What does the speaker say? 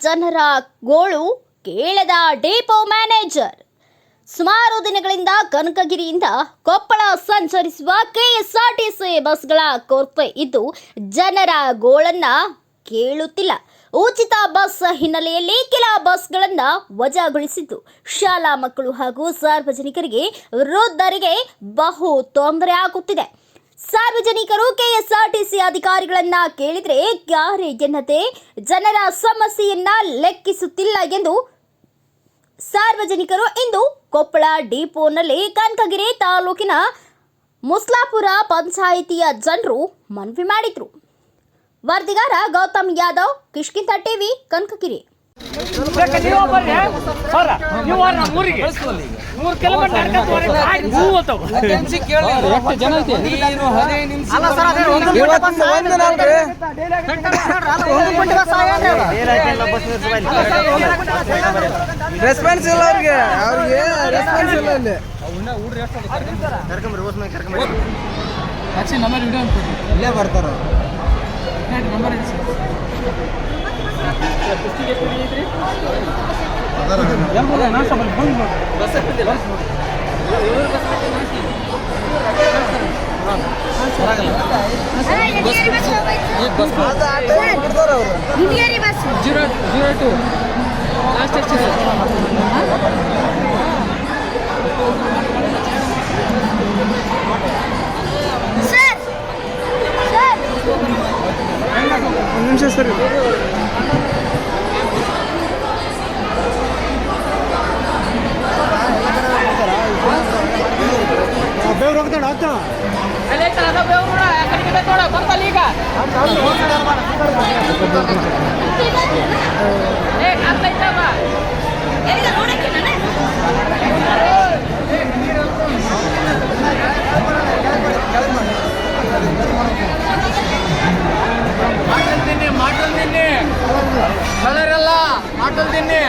ಜನರ ಗೋಳು ಕೇಳದ ಡಿಪೋ ಮ್ಯಾನೇಜರ್ ಸುಮಾರು ದಿನಗಳಿಂದ ಕನಕಗಿರಿಯಿಂದ ಕೊಪ್ಪಳ ಸಂಚರಿಸುವ ಕೆಎಸ್ಆರ್ಟಿಸಿ ಬಸ್ಗಳ ಕೊರತೆ ಇದ್ದು ಜನರ ಗೋಳನ್ನ ಕೇಳುತ್ತಿಲ್ಲ. ಉಚಿತ ಬಸ್ ಹಿನ್ನೆಲೆಯಲ್ಲಿ ಕೆಲ ಬಸ್ಗಳನ್ನ ವಜಾಗೊಳಿಸಿದ್ದು. ಶಾಲಾ ಮಕ್ಕಳು ಹಾಗೂ ಸಾರ್ವಜನಿಕರಿಗೆ ವೃದ್ಧರಿಗೆ ಬಹು ತೊಂದರೆ ಆಗುತ್ತಿದೆ. ಸಾರ್ವಜನಿಕರು ಕೆಎಸ್ಆರ್ಟಿಸಿ ಅಧಿಕಾರಿಗಳನ್ನ ಕೇಳಿದ್ರೆ ಯಾರೇ ಜನತೆ ಜನರ ಸಮಸ್ಯೆಯನ್ನ ಲೆಕ್ಕಿಸುತ್ತಿಲ್ಲ ಎಂದು ಸಾರ್ವಜನಿಕರು ಇಂದು ಕೊಪ್ಪಳ ಡಿಪೋನಲ್ಲಿ ಕನಕಗಿರಿ ತಾಲೂಕಿನ ಮುಸ್ಲಾಪುರ ಪಂಚಾಯಿತಿಯ ಜನರು ಮನವಿ ಮಾಡಿದ್ರು. ವರದಿಗಾರ ಗೌತಮ್ ಯಾದವ್ ಕಿಷ್ಕಿಂತ ಟಿವಿ, ಕನಕಗಿರಿ. ನೀವು ಬರ್ರಿ ಸರ್ ನೀವು ಅವ್ರ ನಮ್ಮ ಊರಿಗೆ. ಮೂರು ಕಿಲೋಮೀಟರ್ ನಡ್ಕೊಂತ ಹೋಗ್ರಿ. ಗಾಡಿ ಹೂ ಹೋಗ್ತಾವ. ಎಷ್ಟು ಜನ ಐತಿ ನೀನು ಹದಿನೈದು ನಿಮಿಷ ಅಲ್ಲ ಸರ್, ಅದೇ ಒಂದು ಇವತ್ತು ಒಂದು ನಾಲ್ಕು ರೆಸ್ಪಾನ್ಸ್ ಇಲ್ಲ ಅವ್ರಿಗೆ. ಅವ್ರಿಗೆ ರೆಸ್ಪಾನ್ಸ್ ಇಲ್ಲ ವಿಡಿಯೋ ಇಲ್ಲೇ ಬರ್ತಾರ. ಬಿಡ್ತಾರ ಅವರು ಜೀರೋ ಜೀರೋ ಟು ಲಾಸ್ಟ್ ಎಷ್ಟಿದೆ ಒಂದು ನಿಮಿಷ ಸರ್ ಏ, ಕಾಣ್ತಾ ಅಂತ ಮಾಟಲ್ ತಿನ್ನಿ ಮಾಟಲ್ ತಿನ್ನಿ. ಕಲರ್ ಎಲ್ಲ ಮಾಟಲ್ ತಿನ್ನಿ.